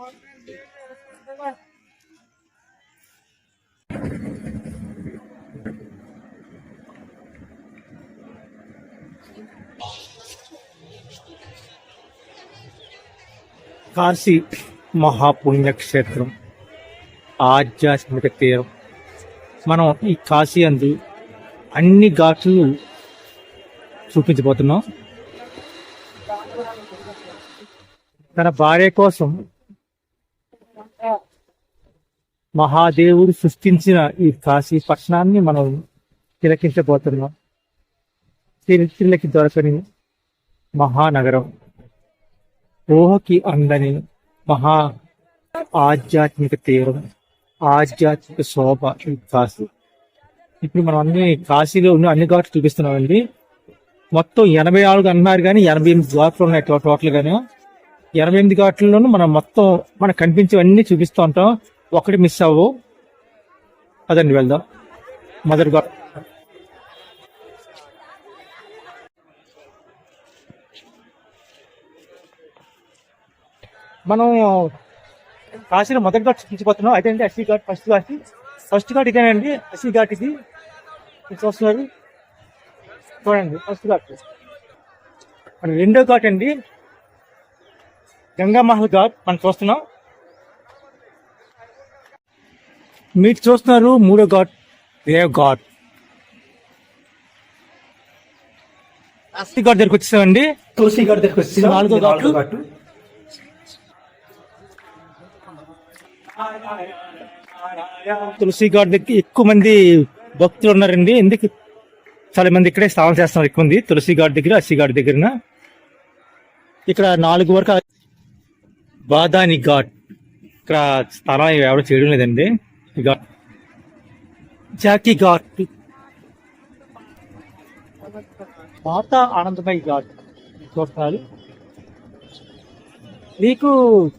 కాశీ మహాపుణ్యక్షేత్రం ఆధ్యాత్మిక తీరం. మనం ఈ కాశీ అందు అన్ని ఘాట్లు చూపించబోతున్నాం. తన భార్య కోసం మహాదేవుడు సృష్టించిన ఈ కాశీ పట్టణాన్ని మనం తిలకించబోతున్నాం. చరిత్రలకి దొరకని మహానగరం. ఊహకి అందని మహా ఆధ్యాత్మిక తీరం ఆధ్యాత్మిక శోభ ఈ కాశీ. ఇప్పుడు మనం అన్ని కాశీలో ఉన్న అన్ని ఘాట్లు చూపిస్తున్నామండి. మొత్తం ఎనభై నాలుగు అన్నారు కానీ ఎనభై ఎనిమిది ఘాట్లు ఉన్నాయి టోటల్ గాను ఎనభై ఎనిమిది ఘాట్లలోనూ మనం మొత్తం మనకు కనిపించేవన్నీ చూపిస్తూ ఉంటాం. ఒకటి మిస్ అవ్వు. అదండి వెళ్దాం. మదర్ ఘాట్ మనం కాశీలో మొదటి ఘాట్ చూపించిపోతున్నాం అయితే అండి ఎస్సీ ఘాట్ ఫస్ట్ ఘాట్ ఫస్ట్ ఘాట్ ఇదేనండి. అస్సీ ఘాట్ ఇది. ఇది చూస్తున్నారు చూడండి ఫస్ట్ ఘాట్ మన రెండో ఘాట్ అండి గంగా మహల్ ఘాట్ మనం చూస్తున్నాం. మీరు చూస్తున్నారు మూడో ఘాట్. దేవ్ ఘాట్? అస్సీ ఘాట్ దగ్గరికి వచ్చేసామండి. తులసి గారి దగ్గరికి వచ్చి నాలుగో ఘాటు. ఘాటు. తులసి ఘాట్ దగ్గర ఎక్కువ మంది భక్తులు ఉన్నారండి. ఎందుకు? చాలా మంది ఇక్కడే స్నానం చేస్తున్నారు ఎక్కువ మంది. తులసి ఘాట్ దగ్గర అస్సి ఘాట్ దగ్గర ఇక్కడ నాలుగు వరకు బాదాని ఘాట్. ఇక్కడ స్థలం ఎవరు చేయడం లేదండి. ఘాట్ జాకీ ఘాట్ పాత ఆనందమై ఘాట్ చూస్తున్నారు మీకు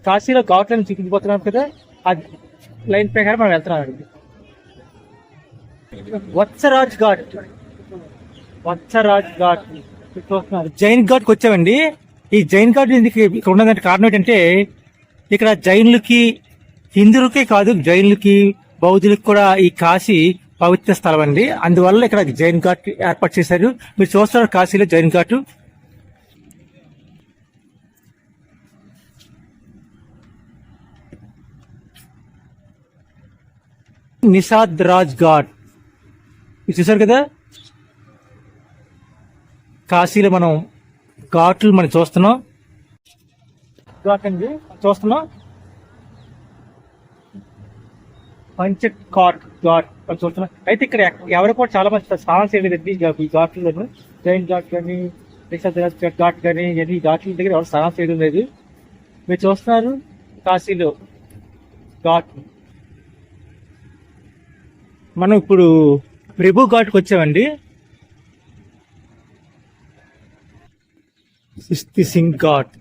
కాశీలో ఘాట్లను చిక్కిపోతున్నాం కదా ఆ లైన్ ప్రకారం మనం వెళ్తున్నాం వత్సరాజ్ ఘాట్ వత్సరాజ్ ఘాట్ చూస్తున్నారు జైన్ ఘాట్కి వచ్చామండి. ఈ జైన్ ఘాట్ ఇక్కడ ఉన్నదంటే కారణం ఏంటంటే ఇక్కడ జైన్లకి హిందువులకే కాదు జైన్లకి బౌద్ధులకు కూడా ఈ కాశీ పవిత్ర స్థలం అండి అందువల్ల ఇక్కడ జైన్ ఘాట్ ఏర్పాటు చేశారు. మీరు చూస్తున్నారు కాశీలో జైన్ ఘాట్. నిషాద్ రాజ్ ఘాట్. ఇది చూసారు కదా? కాశీలో మనం ఘాట్లు మనం చూస్తున్నాం. ఘాట్ అండి. చూస్తున్నాం. పంచ ఘాట్ ఘాట్ మనం చూస్తున్నాం. అయితే ఇక్కడ ఎవరు కూడా చాలా మంది స్నానం చేయలేదండి ఇక ఈ ఘాట్లలో జైన్ ఘాట్ కానీ ఘాట్ కానీ ఇవన్నీ ఘాట్ల దగ్గర ఎవరు స్నానం చేయడం లేదు. మీరు చూస్తున్నారు కాశీలో ఘాట్. మనం ఇప్పుడు ప్రభు ఘాట్కి వచ్చామండి. సిస్తి సింగ్ ఘాట్.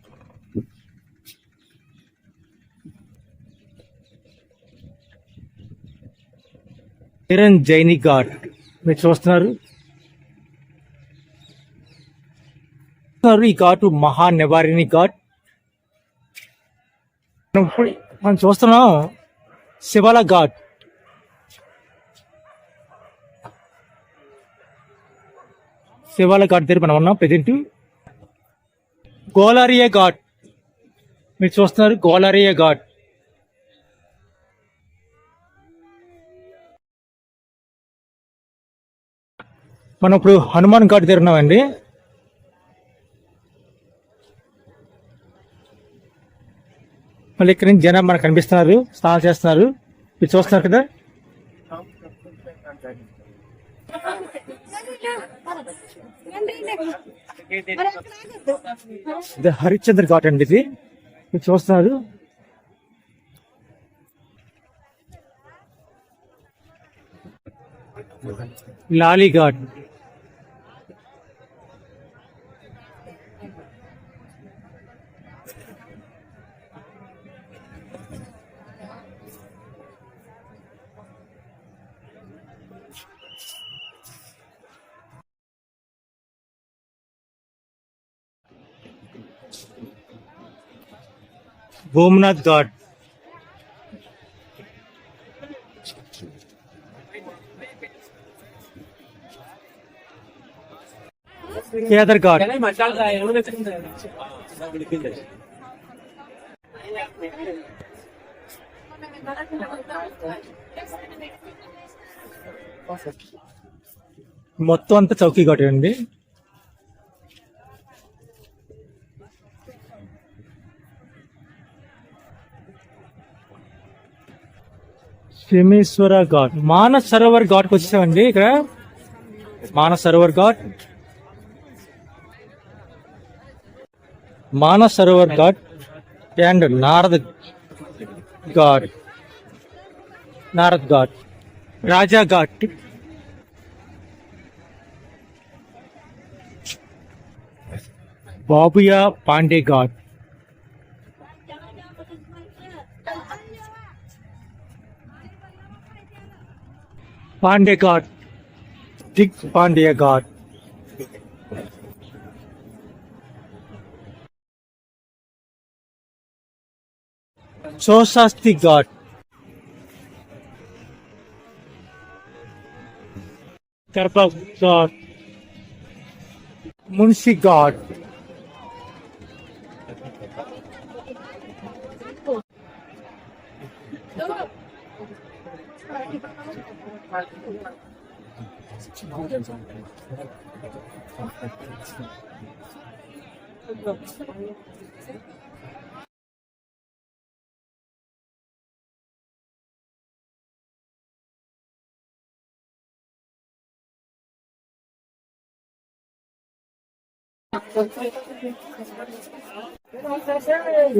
కిరణ్ జైని ఘాట్ మీరు చూస్తున్నారు. ఈ ఘాటు మహా నివారిణి ఘాట్. ఇప్పుడు మనం చూస్తున్నాం శివల ఘాట్. శివాల ఘాట్ దగ్గర మనం ఉన్నాం ప్రజెంట్ గోలారియా ఘాట్. మీరు చూస్తున్నారు గోలారియా ఘాట్. మనం ఇప్పుడు హనుమాన్ ఘాట్ దగ్గర మళ్ళీ ఇక్కడ నుంచి జనం మనకు కనిపిస్తున్నారు స్నానం చేస్తున్నారు. మీరు చూస్తున్నారు కదా? ఇది హరిశ్చంద్ర ఘాట్ అండి ఇది. మీరు చూస్తున్నారు. లాలీ भोमनाथ घाट केदार घाट मत चौकी చౌకీ క్షమేశ్వర ఘాట్. మానస్ సరోవర్ ఘాట్కి వచ్చామండి ఇక్కడ. మానస్ సరోవర్ ఘాట్. మానస్ సరోవర్ ఘాట్ అండ్ నారద్ ఘాట్. నారద్ ఘాట్. రాజా ఘాట్. బాబుయా పాండే ఘాట్. పాండే ఘాట్ దిగ్ పాండ్య ఘాట్ చౌశాస్తి ఘాట్ కర్ప ఘాట్ మున్షి ఘాట్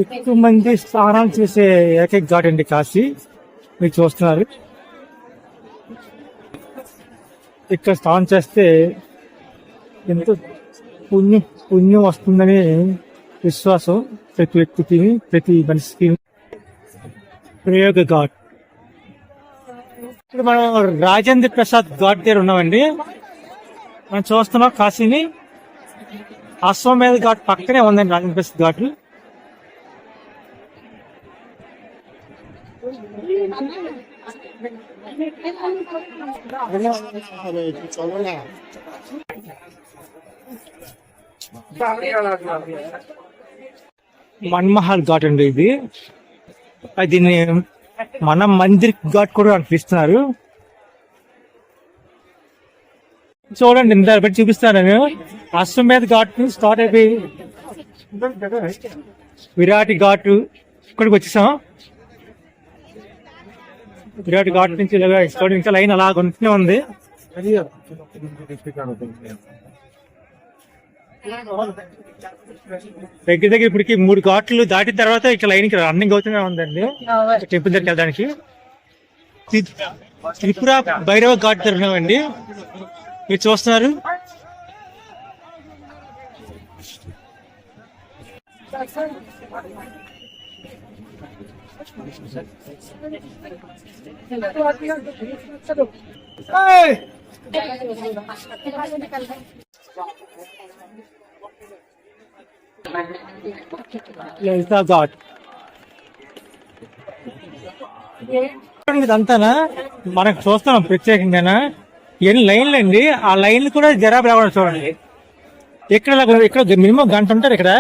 ఎక్కువ మంది స్నానాలు చేసే ఏకైక ఘాట్ అండి కాశీ. మీరు చూస్తున్నారు. ఇక్కడ స్నానం చేస్తే ఎంతో పుణ్యం పుణ్యం వస్తుందని విశ్వాసం ప్రతి వ్యక్తికి ప్రతి మనిషికి. ప్రయోగ ఘాట్ ఇప్పుడు మనం రాజేంద్ర ప్రసాద్ ఘాట్ దగ్గర ఉన్నామండి. మనం చూస్తున్నాం కాశీని. అశ్వమేధ ఘాట్ పక్కనే ఉందండి రాజేంద్ర ప్రసాద్ ఘాట్. మన్మహల్ ఘాట్ అండి ఇది. దీన్ని మన మందిర్ ఘాట్ కూడా అనిపిస్తున్నారు. చూడండి ఇంత పెట్టి చూపిస్తాను నేను. అశ్వమేధ ఘాట్ స్టార్ట్ అయిపోయి విరాటి ఘాట్ ఇక్కడికి వచ్చేసాం. విరాట్ ఘాట్ నుంచి ఇలాగా ఇక్కడ ఇంకా లైన్ అలా కొనుక్కునే ఉంది. దగ్గర దగ్గర ఇప్పటికి మూడు ఘాట్లు దాటిన తర్వాత ఇక్కడ లైన్ ఇక్కడ రన్నింగ్ అవుతూనే ఉందండి. టెంపుల్ దగ్గరికి వెళ్ళడానికి. త్రి- త్రిపుర భైరవ ఘాట్ తిరుగుతున్నామండి మీరు చూస్తున్నారు. ఇదంతానా? మనకు చూస్తున్నాం ప్రత్యేకంగా ఎన్ని లైన్లు అండి? ఆ లైన్లు కూడా జరాబ్ రావడం చూడండి. ఇక్కడ ఇక్కడ మినిమం గంట ఉంటారు ఇక్కడ.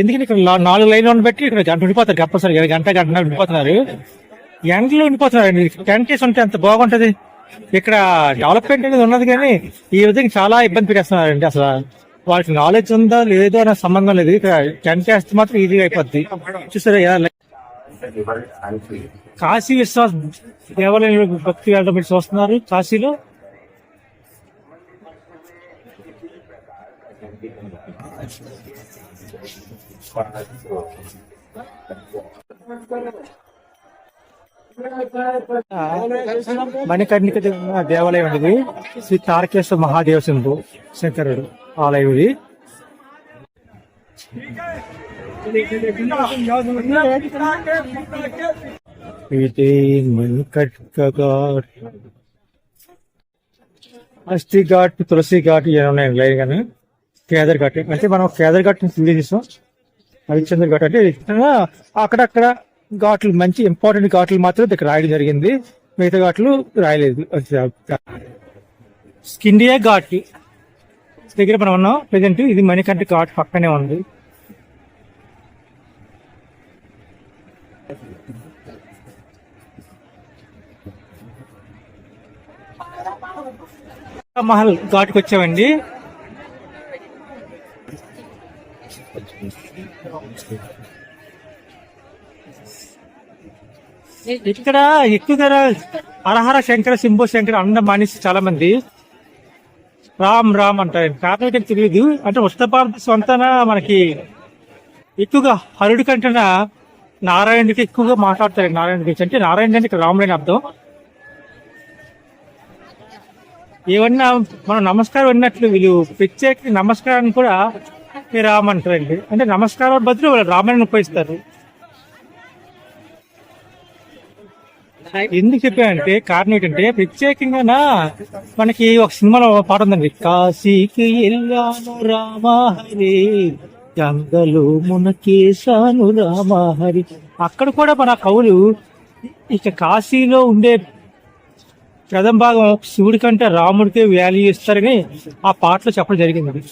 ఎందుకంటే ఇక్కడ నాలుగు లైన్లు పెట్టి ఇక్కడ గంట ఉండిపోతారు కంపల్సరీ గంట గంట ఉండిపోతున్నారు. ఎండలో ఉండిపోతున్నారు. అండి టెంట్ వేసి ఉంటే అంత బాగుంటది. ఇక్కడ డెవలప్మెంట్ అనేది ఉన్నది కానీ ఈ విధంగా చాలా ఇబ్బంది పెట్టేస్తున్నారండి అసలు. వాళ్ళకి నాలెడ్జ్ ఉందా లేదో అనే సంబంధం లేదు. ఇక్కడ టెంట్ వేస్తే మాత్రం ఈజీగా అయిపోద్ది. చూసారా కాశీ విశ్వాస్ దేవాలయం భక్తి వెళ్ళడం మీరు చూస్తున్నారు కాశీలో? మణికర్ణిక దే- దేవాలయం అనేది శ్రీ తారకేశ్వర మహాదేవ శంభు శంకరుడు ఆలయం ఇది. ఇది మణికర్ణిక అస్థి ఘాట్ తులసి ఘాట్ ఇవన్నీ ఉన్నాయి లైన్ గాను. కేదర్ ఘాట్. అంటే మనం కేదర్ ఘాట్ నుంచి చేసాం హరిశ్చంద్ర ఘట్ అంటే అక్కడక్కడ ఘాట్లు మంచి ఇంపార్టెంట్ ఘాట్లు మాత్రం ఇక్కడ రాయడం జరిగింది. మిగతా ఘాట్లు రాయలేదు. స్కిండియా ఘాట్ దగ్గర మనం ఉన్నాం. ప్రజెంట్ ఇది మణికంఠ ఘాట్ పక్కనే ఉంది. మహల్ ఘాట్కి వచ్చామండి. ఇక్కడ ఎక్కువగా హరహర శంకర సింబో శంకర అన్న మనిషి చాలా మంది రామ్ రామ్ అంటారు. కారణం తెలియదు. అంటే ఉత్తర భారత సొంతన మనకి ఎక్కువగా హరుడి కంటన నారాయణుడికి ఎక్కువగా మాట్లాడతారు నారాయణ గురించి. అంటే నారాయణ అంటే ఇక్కడ రాముడు అర్థం. ఏమన్నా మనం నమస్కారం అన్నట్లు వీళ్ళు ప్రత్యేక నమస్కారాన్ని కూడా రామంటారండి. అంటే నమస్కారం బదులు వాళ్ళు రామాయణం ఉపయోగిస్తారు. ఎందుకు చెప్పానంటే కారణం ఏంటంటే ప్రత్యేకంగా మనకి ఒక సినిమాలో పాట ఉందండి. కాశీకి వెళ్ళాను రామహరి గంగలు మునకేశాను రామహరి అక్కడ కూడా మన కవులు ఇక కాశీలో ఉండే ప్రథమ భాగం శివుడి కంటే రాముడికే వాల్యూ ఇస్తారని ఆ పాటలో చెప్పడం జరిగింది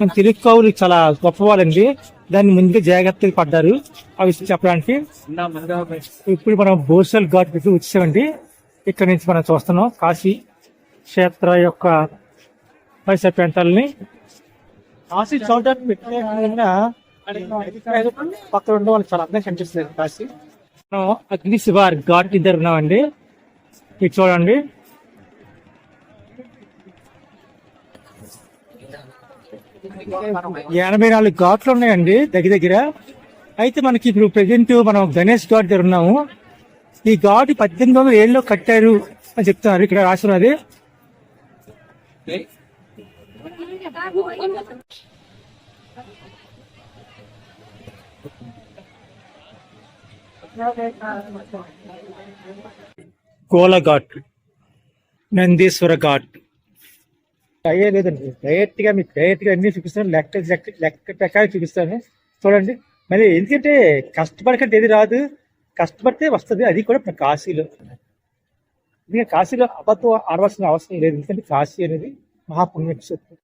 మన తెలుగు కవులు చాలా గొప్పవాళ్ళండి. దాన్ని ముందుగా జాగ్రత్తగా పడ్డారు. ఆ విషయం చెప్పడానికి ఇప్పుడు మనం బోర్సల్ ఘాట్ పెట్టి వచ్చామండి. ఇక్కడ నుంచి మనం చూస్తున్నాం కాశీ క్షేత్ర యొక్క పరిసర ప్రాంతాలని. కాశీ చూడడానికి ప్రత్యేకంగా పక్కన ఉండే వాళ్ళకి చాలా అందంగా కనిపిస్తుంది కాశీ. మనం అగ్ని శివార్ ఘాట్ ఇద్దరు ఉన్నామండి. ఇది చూడండి. ఎనభై నాలుగు ఘాట్లు ఉన్నాయండి దగ్గర దగ్గర. అయితే మనకి ఇప్పుడు ప్రెసెంట్ మనం గణేష్ ఘాట్ దగ్గర ఉన్నాము. ఈ ఘాట్ పద్దెనిమిది వందల ఏళ్ళలో కట్టారు అని చెప్తున్నారు ఇక్కడ రాస్తున్నది. కోలఘాట్ నందీశ్వర ఘాట్. అయ్యే లేదండి. డైరెక్ట్గా మీకు డైరెక్ట్గా అన్ని చూపిస్తాను. లెక్క లెక్క లెక్క ప్రకారం చూపిస్తాను. చూడండి. మరి ఎందుకంటే కష్టపడకంటే ఏది రాదు. కష్టపడితే వస్తుంది. అది కూడా కాశీలో. ఎందుకంటే కాశీలో అబద్ధం ఆడవలసిన అవసరం లేదు. ఎందుకంటే కాశీ అనేది మహాపుణ్యక్షేత్రం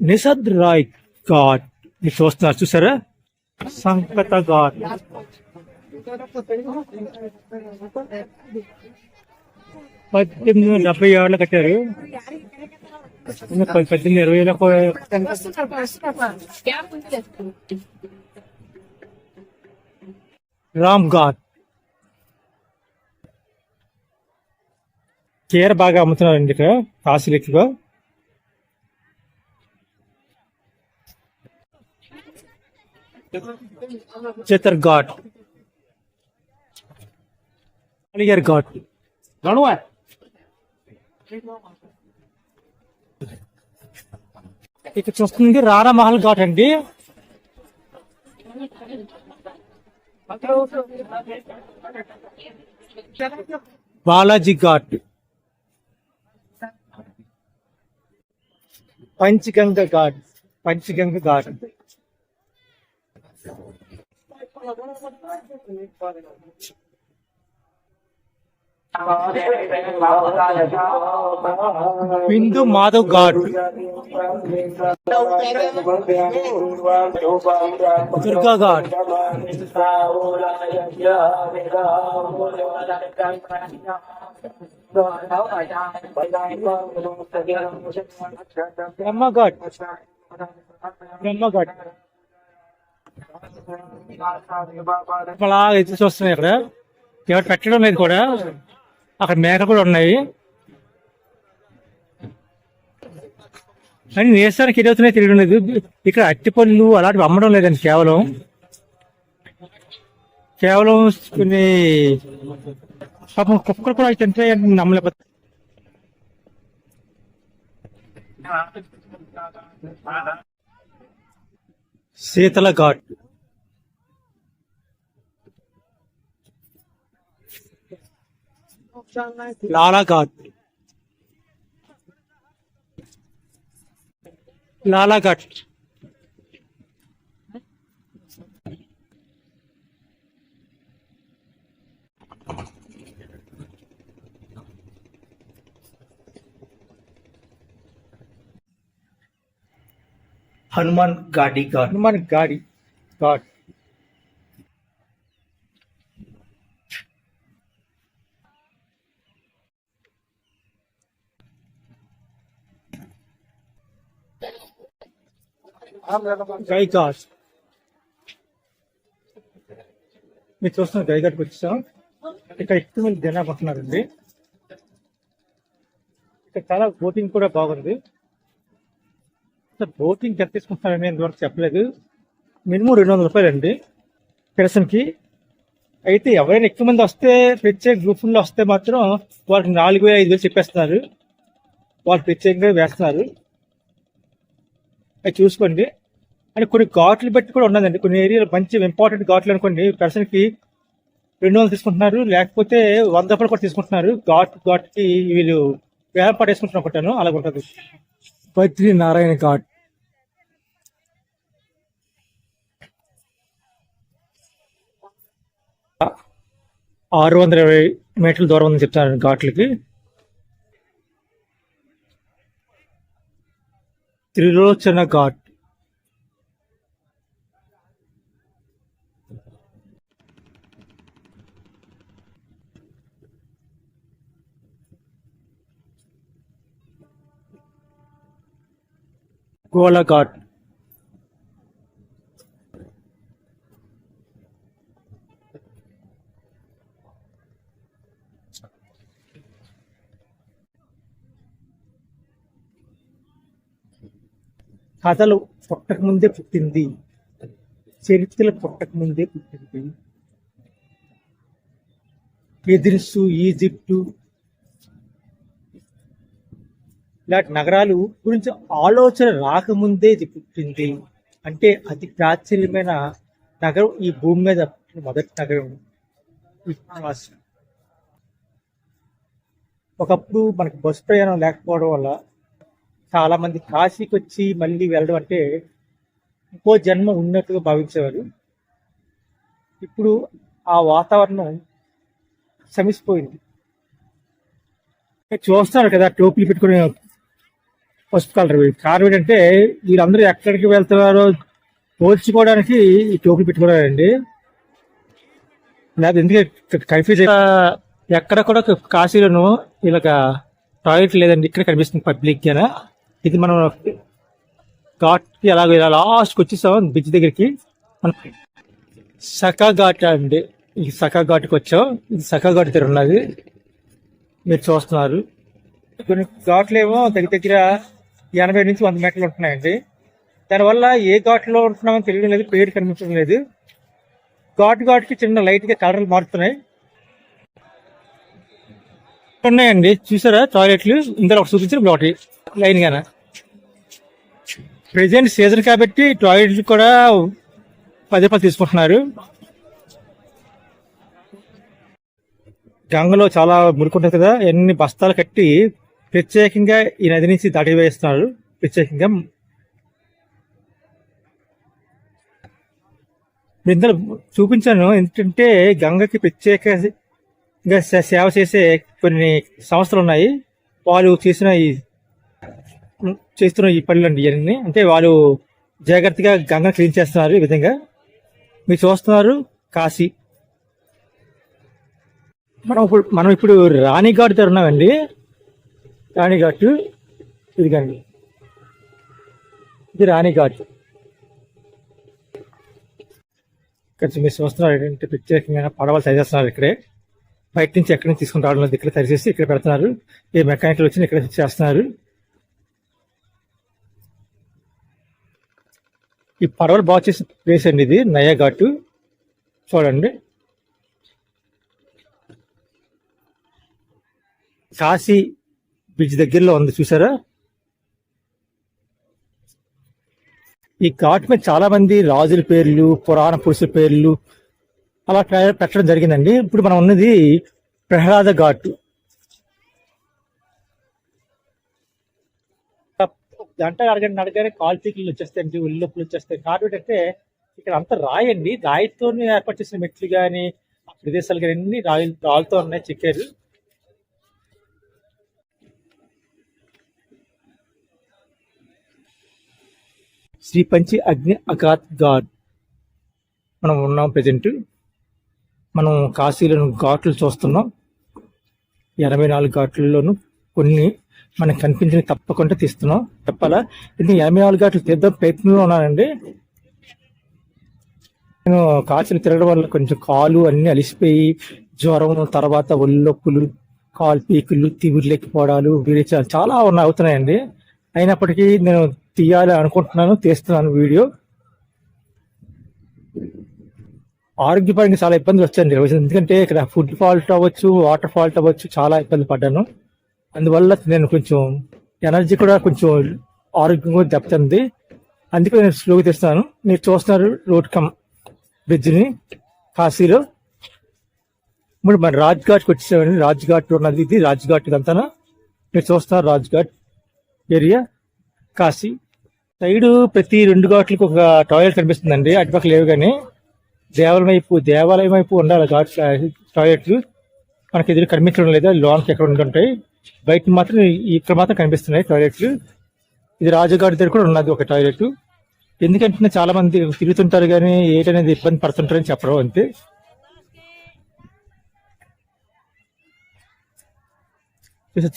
నిషద్ రాయ్ ఘాట్. మీరు చూస్తున్నారు. చూసారా? సంకత ఘాట్. పద్దెనిమిది వందల డెబ్బై ఏడులో కట్టారు. పద్దెనిమిది ఇరవై ఏళ్ళ రామ్ ఘాట్ చీర బాగా అమ్ముతున్నారండి ఇక్కడ కాశీలు ఎక్కువ చిత్తర్ ఘాట్ అలిగర్ ఘాట్ ఇక్కడ చూస్తుంది రారా మహల్ ఘాట్ అండి. బాలాజీ ఘాట్. పంచగంగ ఘాట్. పంచగంగ ఘాట్. బిందు మాధవ్ ఘాట్ దుర్గా ఘాట్ బ్రహ్మ ఘాట్ బ్రహ్మ ఘాట్ అలా ఎదురు చూస్తున్నాయి ఇక్కడ ఎవరు పెట్టడం లేదు కూడా అక్కడ మేక కూడా ఉన్నాయి. కానీ నేస్తానికి ఎదుగుతున్నాయి తెలియడం లేదు. ఇక్కడ అట్టిపళ్ళు అలాంటివి అమ్మడం లేదండి కేవలం. కేవలం కొన్ని పాపం కుక్కలు కూడా అవి తింటాయి అని నమ్మలేకపోతే శీతల ఘాట్. लालाघाट लालाघाट हनुमान गाड़ी का हनुमान गाड़ी घाट గాడి గై మీరు చూస్తున్న గైఘాట్కి వచ్చాం ఇక్కడ ఎక్కువ మంది జనాభా వస్తున్నారండి. ఇక్కడ చాలా బోటింగ్ కూడా బాగుంది. బోటింగ్ ఎంత తీసుకుంటున్నారని ఇంతవరకు చెప్పలేదు. మినిమం రెండు వందల రూపాయలు అండి. కి అయితే ఎవరైనా ఎక్కువ మంది వస్తే ప్రత్యేక గ్రూపుల్లో వస్తే మాత్రం వాళ్ళకి నాలుగు ఐదు వేలు చెప్పేస్తున్నారు. వాళ్ళు ప్రత్యేకంగా వేస్తున్నారు. అది చూసుకోండి. అంటే కొన్ని ఘాట్లు బట్టి కూడా ఉన్నదండి. కొన్ని ఏరియాలో మంచి ఇంపార్టెంట్ ఘాట్లు అనుకోండి. పర్సన్కి రెండు వందలు తీసుకుంటున్నారు. లేకపోతే వంద రూపాయలు కూడా తీసుకుంటున్నారు. ఘాట్ ఘాట్కి వీళ్ళు వేలం పడేసుకుంటున్నారు అనుకుంటాను. అలాగ ఉంటుంది. బద్రీ నారాయణ ఘాట్. ఆరు వందల ఇరవై మీటర్ల దూరం ఉందని చెప్తాను ఘాట్లకి. త్రిలోచన ఘాట్ గోలా ఘాట్ కథలు పుట్టక ముందే పుట్టింది. చరిత్రలు పుట్టక ముందే పుట్టింది. ఎదిరిస్సు ఈజిప్టు ఇలాంటి నగరాలు గురించి ఆలోచన రాకముందే ఇది పుట్టింది. అంటే అతి ప్రాచుర్యమైన నగరం ఈ భూమి మీద పుట్టిన మొదటి నగరం. ఒకప్పుడు మనకు బస్సు ప్రయాణం లేకపోవడం వల్ల చాలా మంది కాశీకి వచ్చి మళ్ళీ వెళ్ళడం అంటే ఇంకో జన్మ ఉన్నట్టుగా భావించేవారు. ఇప్పుడు ఆ వాతావరణం శమిసిపోయింది. చూస్తున్నారు కదా టోపీలు పెట్టుకునే పసుపు కలర్ కారణం ఏంటంటే వీళ్ళందరూ ఎక్కడికి వెళ్తున్నారో పోల్చుకోవడానికి ఈ టోపీలు పెట్టుకున్నారండి. లేదా ఎందుకంటే కన్ఫ్యూజ్ ఎక్కడ కూడా కాశీలోనూ ఇలాగ టాయిలెట్ లేదండి ఇక్కడ కనిపిస్తుంది పబ్లిక్గా ఇది మనం ఘాట్కి అలాగే ఇలా లాస్ట్కి వచ్చేసాం బ్రిడ్జ్ దగ్గరికి. మనం సకా ఘాట్ అండి. ఈ సకా ఘాట్కి వచ్చాం. ఇది సకా ఘాట్ దగ్గర ఉన్నది. మీరు చూస్తున్నారు. కొన్ని ఘాట్లు ఏమో దగ్గర దగ్గర ఎనభై నుంచి వంద మీటర్లు ఉంటున్నాయండి. దానివల్ల ఏ ఘాట్లో ఉంటున్నామో తెలియడం లేదు పేరు కనిపించడం లేదు. ఘాట్ ఘాట్కి చిన్న లైట్గా కలర్లు మారుతున్నాయి. ఉన్నాయండి. చూసారా టాయిలెట్లు? ఇందులో ఒకటి చూపించారు ఒకటి లైన్ గాన? ప్రెసెంట్ సీజన్ కాబట్టి టాయిలెట్లు కూడా పది రూపాయలు తీసుకుంటున్నారు. గంగలో చాలా మురుకుంటుంది కదా ఎన్ని బస్తాలు కట్టి ప్రత్యేకంగా ఈ నది నుంచి దాటి వేస్తున్నారు. ప్రత్యేకంగా ఇందులో చూపించాను. ఏంటంటే గంగకి ప్రత్యేకంగా సేవ చేసే కొన్ని సంస్థలు ఉన్నాయి. వాళ్ళు చేసిన ఈ చేస్తున్న ఈ పనులు అండి ఇవన్నీ అంటే వాళ్ళు జాగ్రత్తగా గంగ క్లీన్ చేస్తున్నారు ఈ విధంగా. మీరు చూస్తున్నారు కాశీ. మనం ఇప్పుడు మనం ఇప్పుడు రాణిఘాట్ దగ్గర ఉన్నామండి. రాణిఘాట్ ఇది కానీ ఇది రాణిఘాట్. ఇక్కడ మీరు చూస్తున్నారు ఏంటంటే ప్రత్యేకమైన పడవలు తయారు చేస్తున్నారు ఇక్కడే. బయట నుంచి ఎక్కడి నుంచి తీసుకుని రావడం లేదు. ఇక్కడ తయారు చేసి ఇక్కడ పెడుతున్నారు. ఏ మెకానిక్లు వచ్చి ఇక్కడ చేస్తున్నారు. ఈ పడవలు బాగా చేసిన ప్లేస్ అండి ఇది నయా ఘాటు. చూడండి. కాశీ బ్రిడ్జ్ దగ్గరలో ఉంది చూసారా? ఈ ఘాట్ మీద చాలా మంది రాజుల పేర్లు పురాణ పురుషుల పేర్లు అలా ట్రై- పెట్టడం జరిగిందండి. ఇప్పుడు మనం ఉన్నది ప్రహ్లాద ఘాట్. గంట అడగండి అడగానే కాల్ చీకులు వచ్చేస్తాయండి ఉల్లి నొప్పులు వచ్చేస్తాయి. కారణం అంటే ఇక్కడ అంతా రాయండి రాయితో ఏర్పాటు చేసిన మెట్లు కానీ ప్రదేశాలు కానీ అన్ని రాయి రాళ్ళతో ఉన్నాయి చెక్కారు. శ్రీ పంచి అగ్ని అఘాత్ ఘాట్ మనం ఉన్నాం ప్రజెంట్. మనం కాశీలోని ఘాట్లు చూస్తున్నాం. ఎనభై నాలుగు ఘాట్లలోనూ కొన్ని మనకు కనిపించిన తప్పకుండా తీస్తున్నాం. చెప్పాలా ఇది ఎనభై నాలుగు తీద్దాం ప్రయత్నంలో ఉన్నానండి. నేను కాచిన తిరగడం వల్ల కొంచెం కాలు అన్ని అలిసిపోయి జ్వరం తర్వాత ఒళ్ళొప్పులు కాలు పీకులు తిగురులేకపోవడాలు వీడియో చాలా ఉన్నాయి అవుతున్నాయండి. అయినప్పటికీ నేను తీయాలి అనుకుంటున్నాను తీస్తున్నాను వీడియో. ఆరోగ్యపరంగా చాలా ఇబ్బందులు వచ్చాయండి. ఎందుకంటే ఇక్కడ ఫుడ్ ఫాల్ట్ అవ్వచ్చు వాటర్ ఫాల్ట్ అవ్వచ్చు చాలా ఇబ్బంది పడ్డాను. అందువల్ల నేను కొంచెం ఎనర్జీ కూడా కొంచెం ఆరోగ్యం కూడా దెబ్బతింది. అందుకే నేను స్లోగా తీస్తున్నాను. మీరు చూస్తున్నారు రోడ్ కమ్ బ్రిడ్జ్ని కాశీలో. ఇప్పుడు మన రాజ్ ఘాట్కి వచ్చేసామండి. రాజ్ ఘాట్ ఉన్నది ఇది రాజ్ ఘాట్ ఇదంతా మీరు చూస్తున్నారు రాజ్ ఘాట్ ఏరియా కాశీ. సైడ్ ప్రతి రెండు ఘాట్లకు ఒక టాయిలెట్ కనిపిస్తుందండి. అటుపక్క లేవు కానీ దేవాలయం వైపు దేవాలయం వైపు ఉండాలి ఘాట్ టాయిలెట్లు. మనకి ఎదురు కనిపించడం లేదా లోన్కి ఎక్కడ ఉంటుంటాయి బయట మాత్రం ఇక్కడ మాత్రం కనిపిస్తున్నాయి టాయిలెట్లు. ఇది రాజుగారి దగ్గర కూడా ఉన్నది ఒక టాయిలెట్. ఎందుకంటే చాలా మంది తిరుగుతుంటారు కానీ ఏటనేది ఇబ్బంది పడుతుంటారని చెప్పడం అంతే.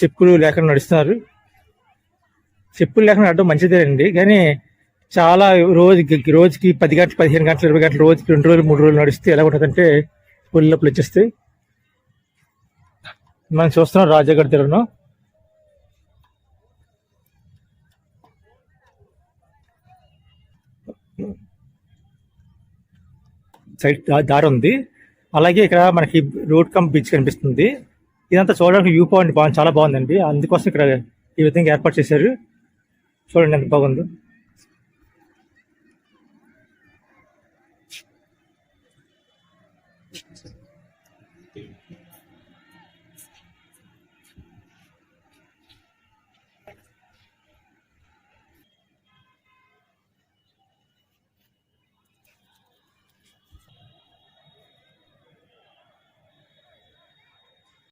చెప్పులు లేకుండా నడుస్తున్నారు. చెప్పులు లేకుండా నడడం మంచిదేనండి. కానీ చాలా రోజు రోజుకి పది గంటలు పదిహేను గంటలు ఇరవై గంటలు రోజుకి రెండు రోజులు మూడు రోజులు నడిస్తే ఎలా ఉంటుందంటే ఒళ్ళొప్పులు వచ్చేస్తాయి. మనం చూస్తున్నాం రాజాగడ్ తిరగడం సైడ్ దారి ఉంది. అలాగే ఇక్కడ మనకి రోడ్ కమ్ బీచ్ కనిపిస్తుంది. ఇదంతా చూడడానికి వ్యూ పాయింట్ బాగుంది చాలా బాగుందండి. అందుకోసం ఇక్కడ ఈ విధంగా ఏర్పాటు చేశారు. చూడండి ఎంత బాగుందో.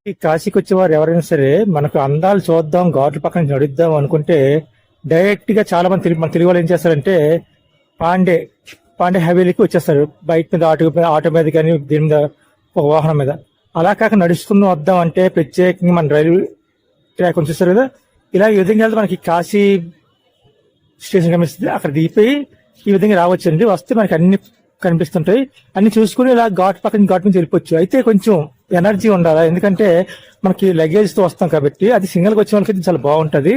ఈ కాశీకి వచ్చేవారు ఎవరైనా సరే మనకు అందాలు చూద్దాం ఘాట్ల పక్కన నడుద్దాం అనుకుంటే డైరెక్ట్గా చాలా మంది మన తెలుగు వాళ్ళు ఏం చేస్తారంటే పాండే పాండే హవేలీకి వచ్చేస్తారు. బైక్ మీద ఆటో మీద ఆటో మీద కానీ దీని మీద ఒక వాహనం మీద. అలా కాక నడుచుకుని వద్దాం అంటే ప్రత్యేకంగా మన రైల్వే ట్రాక్ వచ్చేస్తారు కదా. ఇలా ఈ విధంగా వెళ్తే మనకి కాశీ స్టేషన్ కనిపిస్తుంది అక్కడ దిగిపోయి ఈ విధంగా రావచ్చండి. వస్తే మనకి అన్ని కనిపిస్తుంటాయి. అన్ని చూసుకుని ఇలా ఘాట్ పక్కన ఘాట్ నుంచి వెళ్ళిపోవచ్చు. అయితే కొంచెం ఎనర్జీ ఉండాలి? ఎందుకంటే మనకి లగేజ్తో వస్తాం కాబట్టి అది సింగల్గా వచ్చే వాళ్ళకి చాలా బాగుంటుంది.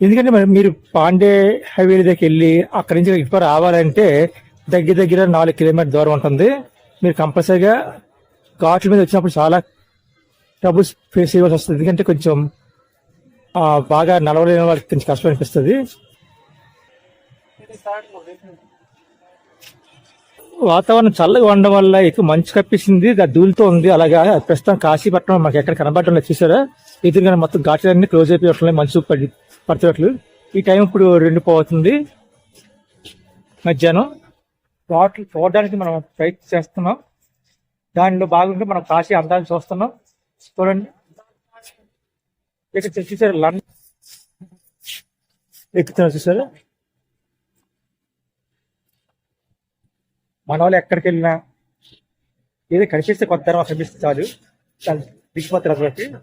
ఎందుకంటే మరి మీరు పాండే హైవే దగ్గరికి వెళ్ళి అక్కడి నుంచి ఇటు రావాలంటే దగ్గర దగ్గర నాలుగు కిలోమీటర్ దూరం ఉంటుంది. మీరు కంపల్సరీగా ఘాట్ల మీద వచ్చినప్పుడు చాలా ట్రబుల్స్ ఫేస్ చేయవలసి వస్తుంది. ఎందుకంటే కొంచెం బాగా నడవలేని వాళ్ళకి కొంచెం కష్టం అనిపిస్తుంది. వాతావరణం చల్లగా ఉండడం వల్ల ఎక్కువ మంచు కప్పించింది ధూళితో ఉంది. అలాగా ప్రస్తుతం కాశీపట్నం మనకి ఎక్కడ కనబడటం లేదు చూసారా? ఎదురుగా మొత్తం ఘాట్లన్నీ క్లోజ్ అయిపోయి మంచు పడి పడుతున్నట్లు ఈ టైం ఇప్పుడు రెండు పోతుంది. మధ్యాహ్నం వాటర్ చూడడానికి మనం ప్రయత్నం చేస్తున్నాం. దానిలో భాగంగా మనం కాశీ అందాన్ని చూస్తున్నాం. చూడండి. ఇక్కడ చూసారు? లండన్ ఎక్కుతున్నారు చూసారా? మన వాళ్ళు ఎక్కడికి వెళ్ళినా ఏదో కనిపిస్తే కొత్త తర్వాత కనిపిస్తే చాలు. చాలు. దిగిపోతారు అసలుకి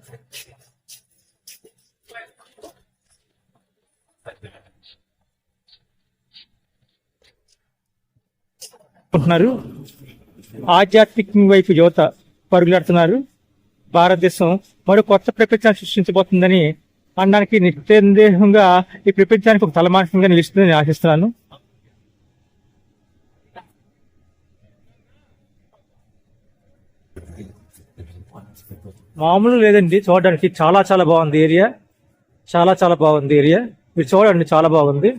అనుకుంటున్నారు. ఆధ్యాత్మిక వైపు యువత పరుగులాడుతున్నారు. భారతదేశం మరో కొత్త ప్రపంచాన్ని సృష్టించబోతుందని అనడానికి నిస్సందేహంగా ఈ ప్రపంచానికి ఒక తలమానికంగా నిలుస్తుందని ఆశిస్తున్నాను. మామూలు లేదండి చూడడానికి చాలా చాలా బాగుంది ఏరియా. చాలా చాలా బాగుంది ఏరియా. మీరు చూడండి చాలా బాగుంది.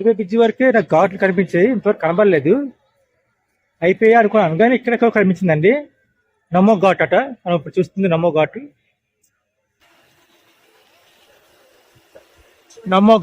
ఇరవై బ్రిడ్జి వరకే నాకు ఘాట్లు కనిపించాయి ఇంతవరకు కనబడలేదు. అయిపోయా అనుకున్నాను కానీ ఇక్కడ కనిపించిందండి. నమ్మో ఘాట్ అట మనం ఇప్పుడు చూస్తుంది నమ్మో ఘాట్. నమో